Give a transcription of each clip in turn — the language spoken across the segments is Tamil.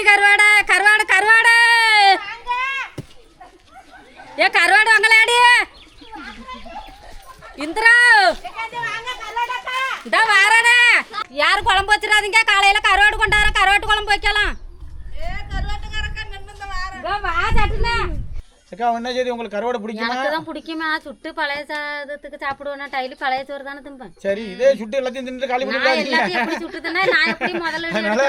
குட்டி கருவாட கருவாடு கருவாடு. ஏ கருவாடு வாங்கலாடி. இந்திரா. இந்த வாரானே. யாரும் குழம்பு வச்சிடாதீங்க. காலையில கருவாடு கொண்டார கருவாட்டு குழம்பு வைக்கலாம் இதோ வா சட்டுனே அக்கா என்ன செய்தி? உங்களுக்கு கருவாடை பிடிக்குமா? எனக்கு தான் பிடிக்குமா. சுட்டு பழைய சாதத்துக்கு சாப்பிடுவேன்? டெய்லி பழைய சோறு தானே திம்பேன். சரி இதே சுட்டு எல்லாத்தையும் தின்னுட்டு காலி எல்லாத்தையும் எப்படி சுட்டுதுன்னா நான் எப்படி முதல்ல அதனால?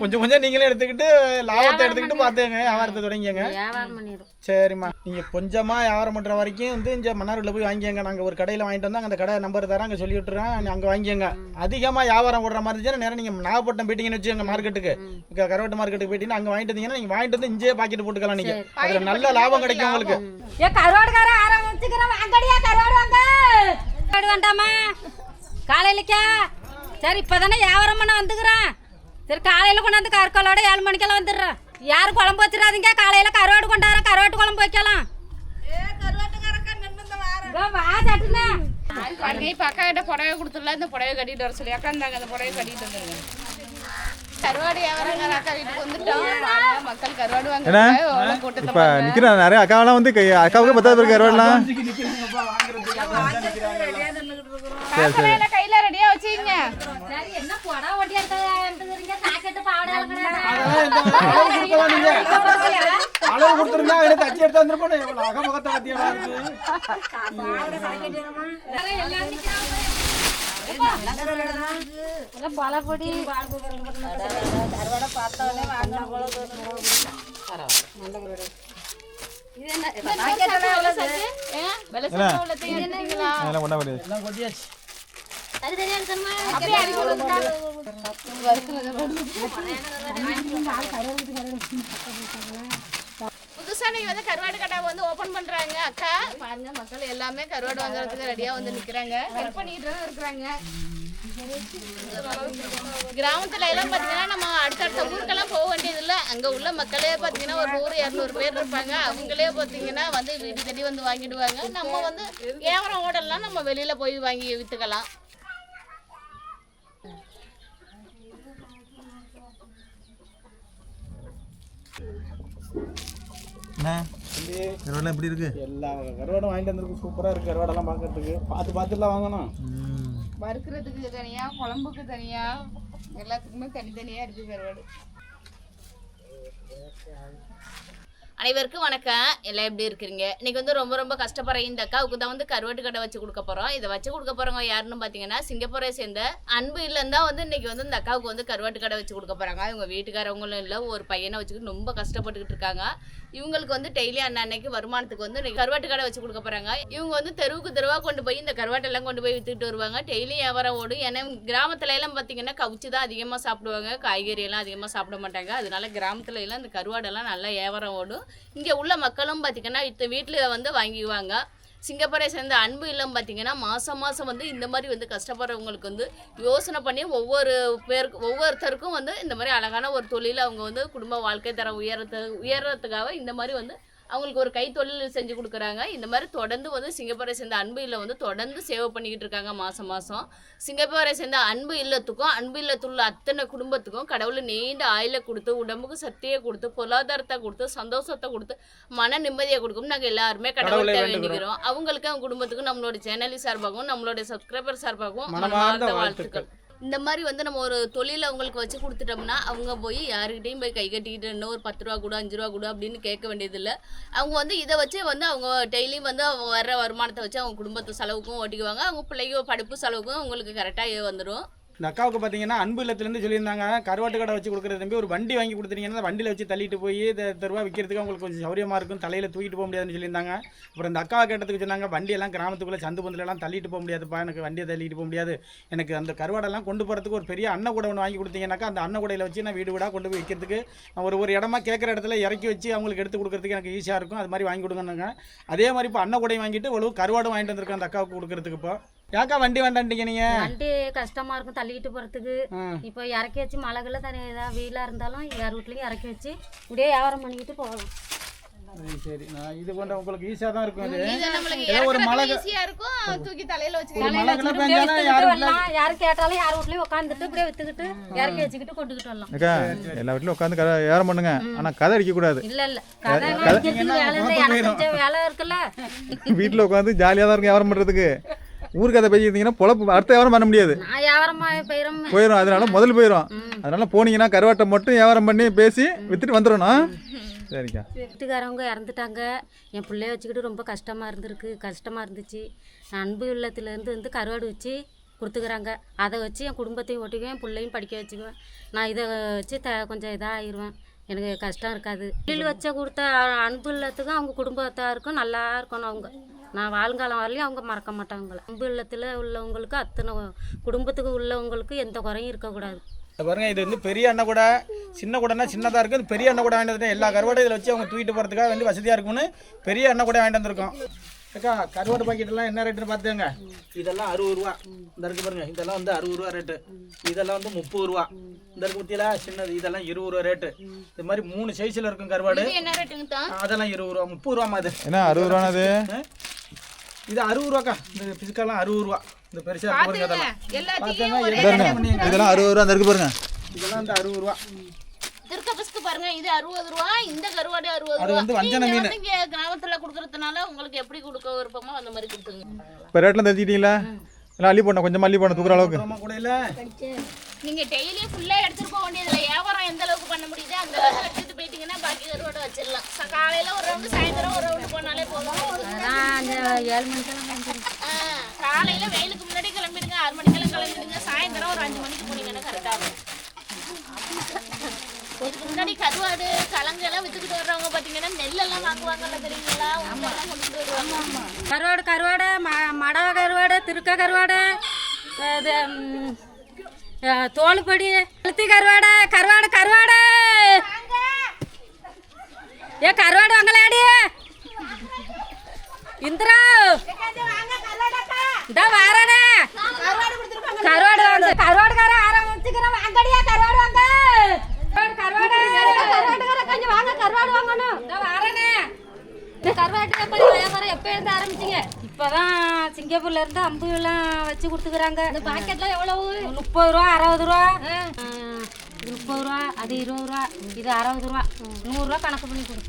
கொஞ்சம் கொஞ்சம் நீங்களே எடுத்துக்கிட்டு லாபத்தை எடுத்துக்கிட்டு பார்த்துங்க வியாபாரத்தை தொடங்கிங்க வியாபாரம் பண்ணிடும் சரிம்மா. நீங்கள் கொஞ்சமாக வியாபாரம் பண்ணுற வரைக்கும் வந்து இந்த மன்னாரில் போய் வாங்கிக்கங்க. நாங்கள் ஒரு கடையில் வாங்கிட்டு வந்தாங்க அந்த கடை நம்பர் தரேன் அங்கே சொல்லி விட்டுறேன். அங்கே வாங்கிக்கங்க. அதிகமாக வியாபாரம் விடுற மாதிரி இருந்துச்சுன்னா நேரம் நீங்கள் நாகப்பட்டினம் போயிட்டீங்கன்னு வச்சுக்கோங்க மார்க்கெட்டுக்கு. கருவாட்டு மார்க்கெட்டுக்கு போயிட்டீங்கன்னா அங்கே வாங்கிட்டு வந்தீங்கன்னா நீங்கள் வாங்கிட்டு வந்து இஞ்சே பாக்கெட் போட்டுக்கலாம் நீங்கள் அதில் நல்ல லாபம் கிடைக்கும் உங்களுக்கு. ஏ கருவாடு வாங்க. கருவாடு வேண்டாமா? காலையிலக்கா? சரி இப்போதானே வியாபாரம் பண்ண வந்துக்கிறேன். சரி காலையில் கொண்டாந்து கற்கோலோட ஏழு மணிக்கெல்லாம் வந்துடுறேன். யாரும் குழம்பு வச்சிடாதீங்க? காலையில் கருவாடு கொண்டார கருவாட்டு குழம்பு வைக்கலாம். இப்போ அக்கா கிட்ட புடவை கொடுத்துடலாம். இந்த புடவை கட்டிட்டு வர சொல்லி. அக்கா இந்தாங்க அந்த புடவை கட்டிட்டு வந்துருங்க. கருவாடு வியாபாரங்க அக்கா வீட்டுக்கு வந்துட்டோம். மக்கள் கருவாடு? வாங்க எவ்வளோ கூட்டத்தை இப்போ நிற்கிற நிறைய அக்காவெல்லாம் வந்து அக்காவுக்கு பத்தாவது பேருக்கு கருவாடலாம். கையில ரெடியா வச்சுக்கங்க. சரி என்ன புடவை ஒட்டி எடுத்துக்கிறீங்க சாக்கெட்டு பாவாடை அளவு கொடுத்துருந்தா எடுத்து அச்சு எடுத்து வந்துருப்போம். எவ்வளோ அகமுகத்தை பற்றியா இருக்கு? கொண்டா முடியாது எல்லாம் கொட்டியாச்சு. தனித்தனியா இருக்கணுமா அப்படியே. புதுசா நீங்க வந்து கருவாடு கடை வந்து ஓபன் பண்றாங்க அக்கா. பாருங்க மக்கள் எல்லாமே கருவாடு வாங்குறதுக்கு ரெடியா வந்து நிக்கிறாங்க. ஹெல்ப் பண்ணிட்டு தான் இருக்கிறாங்க. கிராமத்துல எல்லாம் பாத்தீங்கன்னா நம்ம அடுத்தடுத்த ஊருக்கெல்லாம் போக வேண்டியது இல்ல அங்க உள்ள மக்களே பாத்தீங்கன்னா ஒரு நூறு இரநூறு பேர் இருப்பாங்க. அவங்களே பாத்தீங்கன்னா வந்து வீடு தேடி வந்து வாங்கிடுவாங்க. நம்ம வந்து வியாபாரம் ஓடலாம் நம்ம வெளியில போய் வாங்கி வித்துக்கலாம். என்ன? எப்படி இருக்கு? எல்லா கருவாடும் வாங்கிட்டு வந்திருக்கு. சூப்பராக இருக்கு கருவாடெல்லாம் பார்க்கறதுக்கு. பார்த்து பார்த்துலாம் வாங்கணும். ம். வறுக்கிறதுக்கு தனியா குழம்புக்கு தனியா எல்லாத்துக்குமே தனித்தனியா இருக்கு கருவாடு. அனைவருக்கும் வணக்கம். எல்லாம் எப்படி இருக்கிறீங்க? இன்னைக்கு வந்து ரொம்ப ரொம்ப கஷ்டப்படுற இந்த அக்காவுக்கு தான் வந்து கருவாட்டு கடை வச்சு கொடுக்க போகிறோம் இதை வச்சு கொடுக்க போகிறவங்க யாருன்னு பார்த்தீங்கன்னா சிங்கப்பூரை சேர்ந்த அன்பு இல்லம் தான் வந்து இன்னைக்கு வந்து இந்த அக்காவுக்கு வந்து கருவாட்டு கடை வச்சு கொடுக்க போகிறாங்க இவங்க வீட்டுக்காரவங்களும் இல்லை ஒரு பையனை வச்சுக்கிட்டு ரொம்ப கஷ்டப்பட்டுக்கிட்டு இருக்காங்க. இவங்களுக்கு வந்து டெய்லி அன்னன்னைக்கு வருமானத்துக்கு வந்து கருவாட்டு கடை வச்சு கொடுக்க போறாங்க. இவங்க வந்து தெருவுக்கு தெருவா கொண்டு போய் இந்த கருவாட்டெல்லாம் கொண்டு போய் வித்துட்டு வருவாங்க. டெய்லி வியாபாரம் ஓடும். ஏன்னா கிராமத்துல எல்லாம் பாத்தீங்கன்னா கவுச்சு தான் அதிகமாக சாப்பிடுவாங்க. காய்கறி எல்லாம் அதிகமாக சாப்பிட மாட்டாங்க. அதனால கிராமத்துல எல்லாம் இந்த கருவாடெல்லாம் நல்லா வியாபாரம் ஓடும். இங்கே உள்ள மக்களும் பார்த்தீங்கன்னா இந்த வீட்டில் வந்து வாங்கிக்குவாங்க. சிங்கப்பூரை சேர்ந்த அன்பு இல்லம் பார்த்தீங்கன்னா மாதம் மாதம் வந்து இந்த மாதிரி வந்து கஷ்டப்படுறவங்களுக்கு வந்து யோசனை பண்ணி ஒவ்வொரு பேருக்கு ஒவ்வொருத்தருக்கும் வந்து இந்த மாதிரி அழகான ஒரு தொழில் அவங்க வந்து குடும்ப வாழ்க்கை தரம் உயரத்து உயர்றதுக்காக இந்த மாதிரி வந்து அவங்களுக்கு ஒரு கைத்தொழில் செஞ்சு கொடுக்குறாங்க. இந்த மாதிரி தொடர்ந்து வந்து சிங்கப்பூரை சேர்ந்த அன்பு இல்லம் வந்து தொடர்ந்து சேவை பண்ணிக்கிட்டு இருக்காங்க மாதம் மாதம் சிங்கப்பூரை சேர்ந்த அன்பு இல்லத்துக்கும் அன்பு இல்லத்தில் உள்ள அத்தனை குடும்பத்துக்கும் கடவுள் நீண்ட ஆயில கொடுத்து உடம்புக்கு சக்தியை கொடுத்து பொருளாதாரத்தை கொடுத்து சந்தோஷத்தை கொடுத்து மன நிம்மதியை கொடுக்கும். நாங்கள் எல்லாருமே கடவுளை கடவுள்கிட்ட. வேண்டிக்கிறோம் அவங்களுக்கு அவங்க குடும்பத்துக்கும் நம்மளோட சேனல் சார்பாகவும் நம்மளோட சப்ஸ்கிரைபர் சார்பாகவும் வாழ்த்துக்கள். இந்த மாதிரி வந்து நம்ம ஒரு தொழில் அவங்களுக்கு வச்சு கொடுத்துட்டோம்னா அவங்க போய் யாருக்கிட்டையும் போய் கை கட்டிக்கிட்டு இன்னும் ஒரு பத்து ரூபா கூட அஞ்சு ரூபா கூட அப்படின்னு கேட்க வேண்டியதில்லை. அவங்க வந்து இதை வச்சு வந்து அவங்க டெய்லியும் வந்து அவங்க வர்ற வருமானத்தை வச்சு அவங்க குடும்பத்து செலவுக்கும் ஓட்டிக்குவாங்க. அவங்க பிள்ளைங்க படிப்பு செலவுக்கும் அவங்களுக்கு கரெக்டாக வந்துடும் இந்த அக்காவுக்கு பார்த்தீங்கன்னா அன்பு இல்லத்துலேருந்து சொல்லியிருந்தாங்க. கருவாட்டு கடை வச்சு கொடுக்குற தம்பி ஒரு வண்டி வாங்கி கொடுத்துட்டீங்கன்னா வண்டியில் வச்சு தள்ளிட்டு போய் தெருவா விற்கிறதுக்கு அவங்களுக்கு கொஞ்சம் சௌரியமாக இருக்கும். தலையில் தூக்கிட்டு போக முடியாதுன்னு சொல்லியிருந்தாங்க. அப்புறம் இந்த அக்காவை கேட்டதுக்கு சொன்னாங்க வண்டியெல்லாம் கிராமத்துக்குள்ளே சந்து பந்தலெல்லாம் தள்ளிட்டு போக முடியாதுப்பா. எனக்கு வண்டியை தள்ளிட்டு போக முடியாது. எனக்கு அந்த கருவாடெல்லாம் கொண்டு போகிறதுக்கு ஒரு பெரிய அன்ன கூட ஒன்று வாங்கி கொடுத்தீங்கன்னாக்கா அந்த அன்ன கூடையில் வச்சு நான் வீடு வீடாக கொண்டு போய் விற்கிறதுக்கு ஒரு ஒரு இடமா கேட்குற இடத்துல இறக்கி வச்சு அவங்களுக்கு எடுத்து கொடுக்குறதுக்கு எனக்கு ஈஸியாக இருக்கும். அது மாதிரி வாங்கி கொடுங்கன்னாங்க. அதே மாதிரி இப்போ அன்ன கூடையும் வாங்கிட்டு இவ்வளவு கருவாடும் வாங்கிட்டு வந்திருக்கேன் அந்த அக்காவுக்கு கொடுக்குறதுக்கு இப்போ. ஏக்கா வண்டி வேண்டான்ட்டீங்க நீங்கள் வண்டி கஷ்டமா இருக்கும் தள்ளிக்கிட்டு போறதுக்கு. இப்போ இறக்கி வச்சு மழைக்குள்ள தனி ஏதாவது வெயிலாக இருந்தாலும் யார் வீட்லையும் இறக்கி வச்சு இப்படியே வியாபாரம் பண்ணிக்கிட்டு போகலாம். சரி, சரி. நான் இது கொண்ட உங்களுக்கு ஈஸியாக தான் இருக்கும் இது இது நம்மளுக்கு ஏதோ ஒரு மழை ஈஸியா இருக்கும். தூக்கி தலையில ஒரு வச்சுக்கலாம் மழை கிளை இப்படியே பெஞ்சாலும் வித்துக்கிட்டு யாரும் வரலாம். யாரும் கேட்டாலும் யார் வீட்லயும் உட்காந்துட்டு இப்படியே வித்துக்கிட்டு இறக்கி வச்சுக்கிட்டு கொண்டுகிட்டு வரலாம். எல்லா வீட்லையும் உட்காந்து கதை ஏறம் பண்ணுங்க. ஆனால் கதை அடிக்கக்கூடாது. இல்ல இல்ல. கதை வேலை இல்லை. எனக்கு கொஞ்சம் வேலை இருக்குல்ல. வீட்டில் உட்காந்து ஜாலியாக தான் இருக்கும் வியாபாரம் பண்ணுறதுக்கு ஊர் கதை பேசிக்கிட்டீங்கன்னா பொழப்பு அடுத்த வியாபாரம் பண்ண முடியாது. போயிடும் போயிடும் அதனால முதல்ல போயிடும் அதனால போனீங்கன்னா கருவாட்டை மட்டும் வியாபாரம் பண்ணி பேசி வித்துட்டு வந்துடணும். சரிக்கா. வீட்டுக்காரவங்க இறந்துட்டாங்க. என் பிள்ளைய வச்சுக்கிட்டு ரொம்ப கஷ்டமாக இருந்திருக்கு. கஷ்டமாக இருந்துச்சு. நான் அன்பு இல்லத்துலேருந்து வந்து கருவாடு வச்சு கொடுத்துக்கிறாங்க. அதை வச்சு என் குடும்பத்தையும் ஓட்டிக்குவேன் பிள்ளையும் படிக்க வச்சுக்குவேன். நான் இதை வச்சு த கொஞ்சம் இதாக ஆயிடுவேன் எனக்கு கஷ்டம் இருக்காது. தொழில் வச்ச கொடுத்த அன்பு இல்லத்துக்கும் அவங்க குடும்பத்தாருக்கும் நல்லா இருக்கணும் அவங்க. நான் வாழ்காலம் வரலையும் அவங்க மறக்க மாட்டாங்க அம்பு அன்பு இல்லத்தில் உள்ளவங்களுக்கு அத்தனை குடும்பத்துக்கு உள்ளவங்களுக்கு எந்த குறையும் இருக்கக்கூடாது பாருங்க இது வந்து பெரிய அண்ணன் கூட சின்ன கூடனா சின்னதாக இருக்குது பெரிய அண்ணன் கூட வாங்கிட்டு எல்லா கருவாடும் இதில் வச்சு அவங்க தூக்கிட்டு போகிறதுக்காக வந்து வசதியாக இருக்கும்னு பெரிய அண்ணன் கூட வாங்கிட்டு வந்திருக்கோம். அக்கா கருவாடு பாக்கெட்லாம் என்ன ரேட்டுன்னு பார்த்துங்க இதெல்லாம் அறுபது ரூபா. இந்த இருக்கு பாருங்க இதெல்லாம் வந்து அறுபது ரூபா ரேட்டு இதெல்லாம் வந்து முப்பது ரூபா. இந்த இருக்கு பத்தியில சின்னது இதெல்லாம் இருபது ரூபா ரேட்டு இது மாதிரி மூணு சைஸில் இருக்கும் கருவாடு. அதெல்லாம் இருபது ரூபா முப்பது ரூபாமா அது. என்ன அறுபது ரூபானது? இது அறுபது ரூபாக்கா. இந்த பிசுக்கெல்லாம் அறுபது ரூபா. இந்த பெருசாக இருக்கு பாருங்க. இதெல்லாம் அறுபது ரூபா அந்த இருக்கு பாருங்க. இதெல்லாம் வந்து அறுபது ரூபா. திருக்க பஸ்க்கு பாருங்க இது அறுபது ரூபா இந்த கருவாடு அறுபது அது ரூபா. வந்து இங்க கிராமத்துல குடுக்கறதுனால உங்களுக்கு எப்படி கொடுக்க விருப்பமோ அந்த மாதிரி கொடுத்துங்க இப்போ ரேட்லாம் தெரிஞ்சுக்கிட்டீங்களா? எல்லாம் அள்ளி போடணும் கொஞ்சம் அள்ளி போடணும் தூக்குற அளவுக்கு. கூட இல்லை? நீங்க டெய்லி ஃபுல்லா எடுத்துட்டு போக வேண்டியதுல வியாபாரம் எந்த அளவுக்கு பண்ண முடியுதோ அந்த அளவுக்கு எடுத்துட்டு போயிட்டீங்கன்னா பாக்கி கருவாடு வச்சிடலாம். காலையில ஒரு ரவுண்டு சாயந்தரம் ஒரு ரவுண்டு போனாலே போதும். ஏழு மணிக்கெல்லாம் காலையில வெயிலுக்கு முன்னாடி கிளம்பிடுங்க. ஆறு மணிக்கெல்லாம் கிளம்பிடுங்க. சாயந்தரம் ஒரு அஞ்சு மணிக்கு போனீங்கன்னா கரெக்டா இருக்கும். கருவாடு கலங்கு எல்லாம் வித்துக்கிட்டு வர்றவங்க பாத்தீங்கன்னா நெல்லெல்லாம் வாங்குவாங்கல்ல தெரியுங்களா? உண்டெல்லாம் கொண்டுட்டு வருவாங்க கருவாடு கருவாடு ம மடவ கருவாடு திருக்க கருவாடு இது தோலுப்பொடி அழுத்தி கருவாடு கருவாடு கருவாடு. ஏ கருவாடு வாங்கலாடி. இந்திரா. இந்த வாரனே. கருவாடு வாங்க கருவாடுக்கார ஆரம்பிச்சுக்கிறோம் வாங்கடியா கருவாடு வாங்க. கொஞ்சம் வாங்க கருவாடு வாங்கணும். வாரனே. கருவாட்டு வியாபாரம் வியாபாரம் எப்போ இருந்து ஆரம்பிச்சிங்க? இப்போதான் சிங்கப்பூர்ல இருந்து அம்பு எல்லாம் வச்சு கொடுத்துக்கிறாங்க. இந்த பாக்கெட்லாம் எவ்வளவு? முப்பது ரூபா அறுபது ரூபா. முப்பது ரூபா அது இருபது ரூபா இது அறுபது ரூபா. நூறுரூவா கணக்கு பண்ணி கொடு.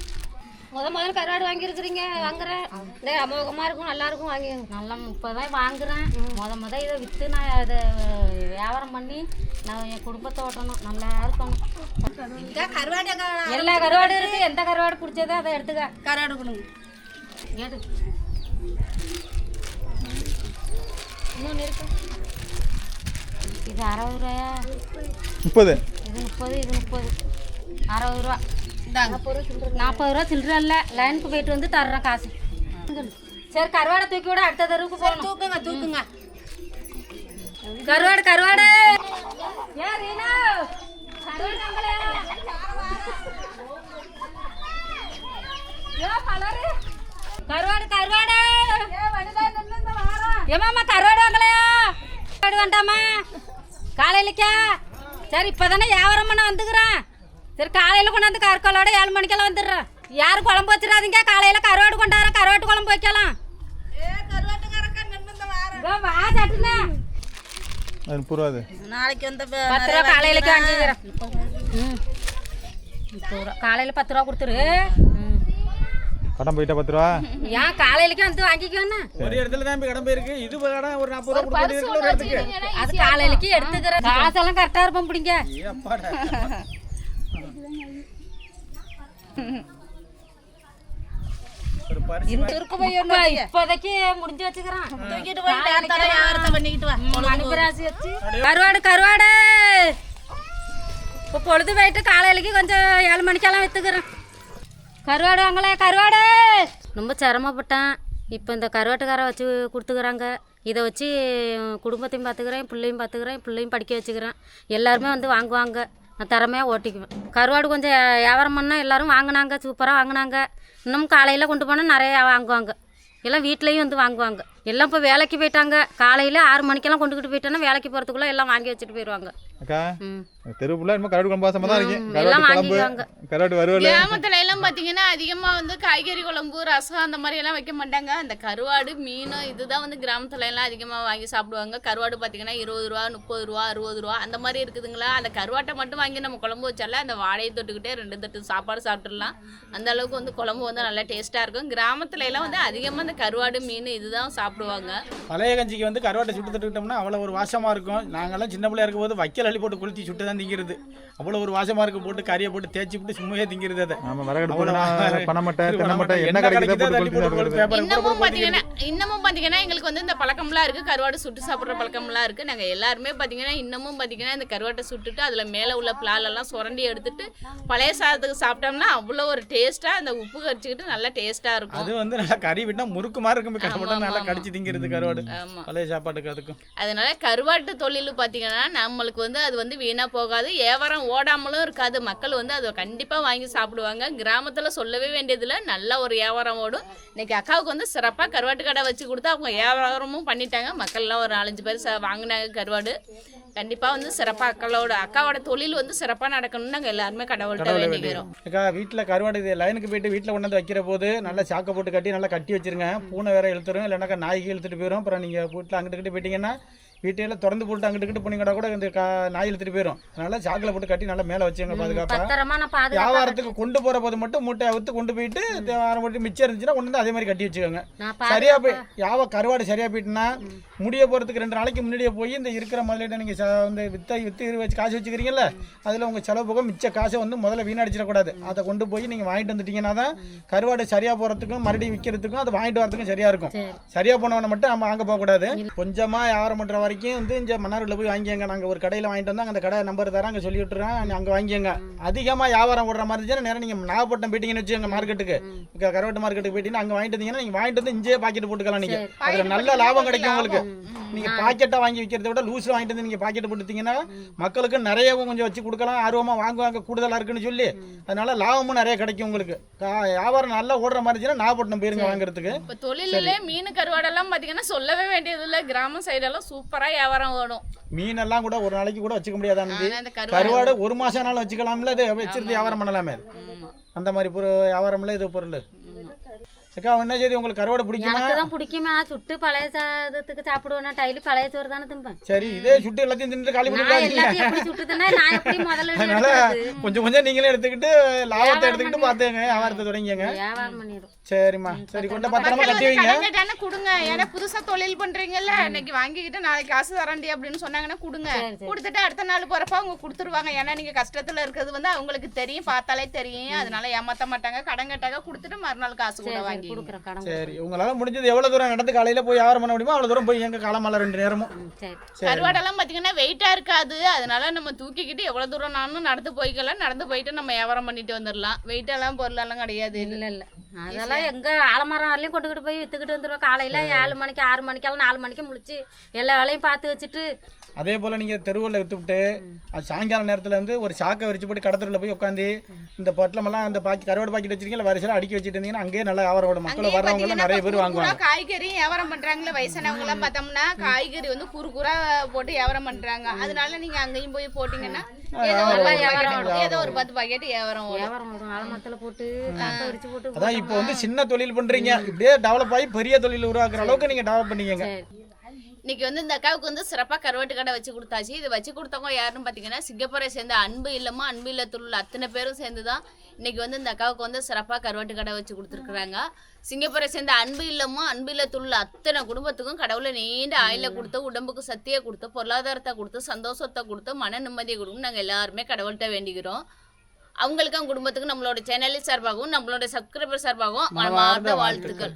முத முதல்ல கருவாடு வாங்கியிருக்கிறீங்க வாங்குறேன். இந்த அமோகமாக இருக்கும் நல்லா இருக்கும் வாங்கி நல்லா முப்பதாயிரம் வாங்குறேன். முத முத இதை விற்று நான் இதை வியாபாரம் பண்ணி நான் என் குடும்பத்தை ஓட்டணும். நல்லா இருக்கணும். எல்லா கருவாடு இருக்கு. எந்த கருவாடு பிடிச்சதோ அதை எடுத்துக்க. கருவாடு கொடுங்க. எடு. இன்னொன்று இருக்கு. இது அறுபது ரூபாயா? முப்பது. இது முப்பது இது முப்பது. அறுபது ரூபா. நாற்பது ரூபா சில்லற இல்லை. லைனுக்கு போயிட்டு வந்து தர்றேன் காசு. சரி கருவாடை தூக்கி விட அடுத்த தெருவுக்கு போகணும். தூக்குங்க தூக்குங்க. கருவாடு கருவாடு. ரீனா. கருவாடு கலரு. கருவாடு கருவாடு. ஏமாம்மா கருவாடு வாங்கலையா? கருவாடு வேண்டாமா? காலையிலக்கா? சரி இப்போதானே வியாபாரம் பண்ண வந்துக்கிறேன். சரி காலையில் கொண்டாந்து கற்கோலோட ஏழு மணிக்கெல்லாம் வந்துடுறேன் யாரும் குழம்பு வச்சிடாதீங்க? காலையில் கருவாடு கொண்டாடுறேன் கருவாட்டு குழம்பு வைக்கலாம். வா சட்டுனே நாளைக்கு வந்து பத்து ரூபா காலையிலக்கு ம். முப்பது ரூபா காலையில் பத்து ரூபா கொடுத்துரு. ம். கடன் போயிட்டா பத்து ரூபா? ஏன் காலையிலக்கு வந்து வாங்கிக்கோன்னு? ஒரு இடத்துல தான் கடன் போயிருக்கு. இது கடன் ஒரு நாற்பது ரூபா கொடுக்க வேண்டியது ஒரு இடத்துக்கு. அது காலையிலக்கு எடுத்துக்கிறேன். காசெல்லாம் கரெக்டாக இருப்போம் பிடிங்க. கருவாடு கருவாடு. இப்போ பொழுது போயிட்டு காலையிலக்கு கொஞ்சம் ஏழு மணிக்கெல்லாம் விற்றுக்கிறேன் கருவாடு வாங்கல கருவாடு. ரொம்ப சிரமப்பட்டேன். இப்போ இந்த கருவாட்டுக்காரை வச்சு கொடுத்துக்கிறாங்க. இதை வச்சு குடும்பத்தையும் பார்த்துக்கிறேன் பிள்ளையும் பார்த்துக்கிறேன் பிள்ளையும் படிக்க வச்சுக்கிறேன். எல்லாருமே வந்து வாங்குவாங்க. நான் திறமையாக ஓட்டிக்குவேன். கருவாடு கொஞ்சம் வியாபாரம் பண்ணால் எல்லாரும் வாங்கினாங்க சூப்பராக வாங்கினாங்க. இன்னும் காலையில் கொண்டு போனால் நிறையா வாங்குவாங்க. எல்லாம் வீட்லேயும் வந்து வாங்குவாங்க. எல்லாம் இப்போ வேலைக்கு போயிட்டாங்க. காலையில் ஆறு மணிக்கெல்லாம் கொண்டுக்கிட்டு போயிட்டோன்னா வேலைக்கு போகிறதுக்குள்ளே எல்லாம் வாங்கி வச்சுட்டு போயிடுவாங்க தெருவுக்குள்ள இன்னும் கருவாடு குழம்பு தான் குழம்பு வறுவல். கிராமத்துல எல்லாம் பாத்தீங்கன்னா அதிகமாக வந்து காய்கறி குழம்பு ரசம் அந்த மாதிரி எல்லாம் வைக்க மாட்டாங்க. அந்த கருவாடு மீன் இதுதான் வந்து கிராமத்துல எல்லாம் அதிகமாக வாங்கி சாப்பிடுவாங்க. கருவாடு பார்த்தீங்கன்னா இருபது ரூபா முப்பது ரூபா அறுபது ரூபா அந்த மாதிரி இருக்குதுங்களா? அந்த கருவாட்டை மட்டும் வாங்கி நம்ம குழம்பு வச்சால அந்த வாழையை தொட்டுக்கிட்டே ரெண்டு தட்டு சாப்பாடு சாப்பிட்டுடலாம். அந்த அளவுக்கு வந்து குழம்பு வந்து நல்லா டேஸ்ட்டாக இருக்கும். கிராமத்துல எல்லாம் வந்து அதிகமாக அந்த கருவாடு மீன் இதுதான் சாப்பிடுவாங்க. பழைய கஞ்சிக்கு வந்து கருவாட்டை சுட்டு தட்டுக்கிட்டோம்னா அவ்வளோ ஒரு வாசமாக இருக்கும். நாங்கெல்லாம் சின்ன பிள்ளையா இருக்கும்போது வைக்கல் அள்ளி போட்டு குளிச்சு சுட்டு தான் திங்கிறது. அவ்வளோ ஒரு வாசமாக இருக்கும் போட்டு கறியை போட்டு தேய்ச்சி விட்டு சும்மையே திங்கிறது அதை. ஆமா விறகு தென்னமட்டை என்ன போட்டு போட்டு இன்னமும் பாத்தீங்கன்னா இன்னமும் பாத்தீங்கன்னா எங்களுக்கு வந்து இந்த பழக்கம்லாம் இருக்கு. கருவாடு சுட்டு சாப்பிட்ற பழக்கம்லாம் இருக்கு. நாங்க எல்லாருமே பாத்தீங்கன்னா இன்னமும் பாத்தீங்கன்னா இந்த கருவாட்டை சுட்டுட்டு அதுல மேல உள்ள பிளால் எல்லாம் சுரண்டி எடுத்துட்டு பழைய சாதத்துக்கு சாப்பிட்டோம்னா அவ்வளோ ஒரு டேஸ்டா அந்த உப்பு கரிச்சுக்கிட்டு நல்லா டேஸ்டா இருக்கும். அது வந்து நல்லா கறி விட்டா முறுக்கு மாதிரி இருக்கும் கஷ்டப்பட்டா நல்லா. கடிச்சு திங்கிறது கருவாடு. ஆமா. பழைய சாப்பாட்டுக்கு அதுக்கும். அதனால கருவாட்டு தொழில் பார்த்தீங்கன்னா நம்மளுக்கு வந்து அது வந்து வீணாக போகாது. வியாபாரம் ஓடாமலும் இருக்காது. மக்கள் வந்து அதை கண்டிப்பாக வாங்கி சாப்பிடுவாங்க. கிராமத்தில் சொல்லவே வேண்டியதில்லை. நல்ல ஒரு வியாபாரம் ஓடும். இன்னைக்கு அக்காவுக்கு வந்து சிறப்பாக கருவாட்டு கடை வச்சு கொடுத்து அவங்க வியாபாரமும் பண்ணிட்டாங்க. மக்கள்லாம் ஒரு நாலஞ்சு பேர் வாங்கினாங்க கருவாடு. கண்டிப்பாக வந்து சிறப்பாக அக்காவோட அக்காவோட தொழில் வந்து சிறப்பாக நடக்கணும்னு நாங்கள் எல்லாருமே கடவுள்கிட்ட கடவுளை வேண்டிக்கிறோம். அக்கா வீட்டில் கருவாடு லைனுக்கு போயிட்டு வீட்டில் கொண்டாந்து வைக்கிற போது நல்லா சாக்கை போட்டு கட்டி நல்லா கட்டி வச்சிருங்க. பூனை வேற இழுத்துரும். இல்லைனாக்கா நாய்க்கு இழுத்துட்டு போயிடும் அப்புறம் நீங்கள் வீட்டில் அங்கிட்டு கிட்ட போயிட்டீங்கன்னா வீட்டையெல்லாம் திறந்து போட்டு அங்கிட்டு கிட்ட போனீங்கன்னா கூட இந்த கா நாய் இழுத்துட்டு போயிடும் அதனால சாக்கில் போட்டு கட்டி நல்லா மேலே வச்சுங்க பாதுகாப்பா. பத்திரமா நான் பாதுகாப்பா வியாபாரத்துக்கு கொண்டு போகிற போது மட்டும் மூட்டை அவுத்து கொண்டு போயிட்டு வியாபாரம் மட்டும் மிச்சம் இருந்துச்சுன்னா கொண்டு வந்து அதே மாதிரி கட்டி வச்சுக்கோங்க. சரியா போய் யாவ கருவாடு சரியா போயிட்டுனா முடிய போகிறதுக்கு ரெண்டு நாளைக்கு முன்னாடியே போய் இந்த இருக்கிற முதலீட்டை நீங்கள் இந்த வித்தை வித்து வச்சு காசு வச்சுக்கிறீங்கல்ல அதில் உங்கள் செலவு போக மிச்ச காசை வந்து முதல்ல வீணடிச்சிடக்கூடாது. அதை கொண்டு போய் நீங்கள் வாங்கிட்டு வந்துட்டீங்கன்னா தான் கருவாடு சரியாக போகிறதுக்கும் மறுபடியும் விற்கிறதுக்கும் அதை வாங்கிட்டு வரதுக்கும் சரியாக இருக்கும். சரி. சரியாக போனவனை மட்டும் நம்ம வாங்க போகக்கூடாது. கொஞ்சமாக வியாபாரம் பண்ணுற வரைக்கும் வந்து இந்த மன்னாரில் போய் வாங்கிக்கங்க. நாங்கள் ஒரு கடையில் வாங்கிட்டு வந்தால் அந்த கடை நம்பர் தரேன் அங்கே சொல்லி விட்டுறேன் அங்கே வாங்கிக்கங்க. அதிகமாக வியாபாரம் விடுற மாதிரி இருந்துச்சுன்னா நேரம் நீங்கள் நாகப்பட்டினம் போயிட்டீங்கன்னு வச்சுக்கோங்க மார்க்கெட்டுக்கு கருவாட்டு மார்க்கெட்டுக்கு போயிட்டீங்கன்னா அங்கே வாங்கிட்டு வந்தீங்கன்னா நீங்கள் வாங்கிட்டு வந்து இஞ்சே பாக்கெட் போட்டுக்கலாம் நீங்கள் அதில் நல்ல லாபம் கிடைக்கும் உங்களுக்கு. நீங்கள் பாக்கெட்டாக வாங்கி விற்கிறத விட லூஸில் வாங்கிட்டு வந்து நீங்கள் பாக்கெட் போட்டுத்தீங்கன்னா மக்களுக்கு நிறையவும் கொஞ்சம் வச்சு கொடுக்கலாம். ஆர்வமாக வாங்குவாங்க கூடுதலாக இருக்குன்னு சொல்லி. அதனால லாபமும் நிறைய கிடைக்கும் உங்களுக்கு. வியாபாரம் நல்லா ஓடுற மாதிரி இருந்துச்சுன்னா நாகப்பட்டினம் போயிருங்க வாங்குறதுக்கு. இப்போ தொழிலில் மீன் கருவாடெல்லாம் பார்த்தீங்கன்னா சொல்லவே வேண்டியதில்லை. கிராம சைடெல்லாம் சூப்பராக வியாபாரம் ஓடும். மீனெல்லாம் கூட ஒரு நாளைக்கு கூட வச்சுக்க இந்த கருவாடு ஒரு மாசம் ஆனாலும் வச்சுக்கலாம்ல இது வச்சிருந்து வியாபாரம் பண்ணலாமே ஆமா. அந்த மாதிரி பொருள் வியாபாரம்ல இது பொருள் அக்கா என்ன செய்தி? உங்களுக்கு கருவாடு பிடிக்குமா? எனக்கு தான் பிடிக்குமா. சுட்டு பழைய சாதத்துக்கு சாப்பிடுவேன்? டெய்லி பழைய சோறு தானே திம்பேன். சரி இதே சுட்டு எல்லாத்தையும் தின்னுட்டு காலி நான் பண்ணிட்டு எல்லாத்தையும் எப்படி சுட்டுதுன்னா நான் எப்படி முதல்ல அதனால? கொஞ்சம் கொஞ்சம் நீங்களே எடுத்துக்கிட்டு லாபத்தை எடுத்துக்கிட்டு பார்த்துங்க வியாபாரத்தை தொடங்கிங்க வியாபாரம் பண்ணிடும் சரிம்மா. சரி கொண்ட பத்திரமா கட்டி வைங்க கொடுங்க. ஏன்னா புதுசா தொழில் பண்றீங்கல்ல இன்னைக்கு வாங்கிக்கிட்டு நாளைக்கு காசு தரண்டி அப்படின்னு சொன்னாங்கன்னா கொடுங்க. கொடுத்துட்டு அடுத்த நாள் போறப்ப அவங்க கொடுத்துருவாங்க. ஏன்னா நீங்க கஷ்டத்துல இருக்கிறது வந்து அவங்களுக்கு தெரியும் பார்த்தாலே தெரியும். அதனால ஏமாத்த மாட்டாங்க. கடன் கேட்டாங்க கொடுத்துட்டு மறுநாள் காசு கூட வாங்கி சரி உங்களால முடிஞ்சது எவ்வளவு தூரம் நடந்து காலையில போய் வியாபாரம் பண்ண முடியுமோ அவ்வளவு தூரம் போய் எங்க காலமால ரெண்டு நேரமும். கருவாடெல்லாம் பாத்தீங்கன்னா வெயிட்டா இருக்காது. அதனால நம்ம தூக்கிக்கிட்டு எவ்வளவு தூரம் நானும் நடந்து போய்க்கலாம். நடந்து போயிட்டு நம்ம வியாபாரம் பண்ணிட்டு வந்துடலாம் வெயிட்டெல்லாம் பொருளெல்லாம் கிடையாது. இல்ல இல்ல. அதெல்லாம் எங்க ஆலமரம் வரலையும் கொண்டுகிட்டு போய் வித்துக்கிட்டு வந்துருவோம் காலையில ஏழு மணிக்கு ஆறு மணிக்கெல்லாம் நாலு மணிக்கு முழிச்சு எல்லா வேலையும் பார்த்து வச்சுட்டு அதே போல் நீங்கள் தெருவில் விற்றுவிட்டு அது சாயங்கால நேரத்தில் வந்து ஒரு சாக்கை விரிச்சு போட்டு கடத்தரில் போய் உட்காந்து இந்த பொட்டலமெல்லாம் அந்த பாக்கி கருவாடு பாக்கெட் வச்சிருக்கீங்களா வரிசையில் அடுக்கி வச்சுட்டு இருந்தீங்கன்னா அங்கேயே நல்லா வியாபாரம் ஓடும். மக்கள் வர்றவங்க நிறைய பேர் வாங்குவாங்க. காய்கறி வியாபாரம் பண்றாங்களே வயசானவங்க எல்லாம் பார்த்தோம்னா காய்கறி வந்து குறுகுறா போட்டு வியாபாரம் பண்றாங்க. அதனால நீங்க அங்கேயும் போய் போட்டீங்கன்னா ஏதோ ஒரு பத்து பாக்கெட் வியாபாரம் அதான் இப்போ வந்து சின்ன தொழில் பண்ணுறீங்க இப்படியே டெவலப் ஆகி பெரிய தொழில் உருவாக்குற அளவுக்கு நீங்கள் டெவலப் பண்ணிக்கங்க இன்னைக்கு வந்து இந்த அக்காவுக்கு வந்து சிறப்பாக கருவாட்டு கடை வச்சு கொடுத்தாச்சு. இது வச்சு கொடுத்தவங்க யாருன்னு பார்த்தீங்கன்னா சிங்கப்பூரை சேர்ந்த அன்பு இல்லமா அன்பு இல்லத்தில் உள்ள அத்தனை பேரும் சேர்ந்து தான் இன்னைக்கு வந்து இந்த அக்காவுக்கு வந்து சிறப்பாக கருவாட்டு கடை வச்சு கொடுத்துருக்குறாங்க. சிங்கப்பூரை சேர்ந்த அன்பு இல்லமும் அன்பு இல்லத்தில் உள்ள அத்தனை குடும்பத்துக்கும் கடவுளை நீண்ட ஆயில கொடுத்து உடம்புக்கு சக்தியை கொடுத்து பொருளாதாரத்தை கொடுத்து சந்தோஷத்தை கொடுத்து மன நிம்மதியை கொடுக்கும் நாங்கள் எல்லாருமே கடவுள்கிட்ட வேண்டிக்கிறோம். அவங்களுக்கும் குடும்பத்துக்கும் நம்மளோட சேனலில் சார்பாகவும் நம்மளோட சப்ஸ்கிரைபர் சார்பாகவும் மனமார்ந்த வாழ்த்துக்கள்.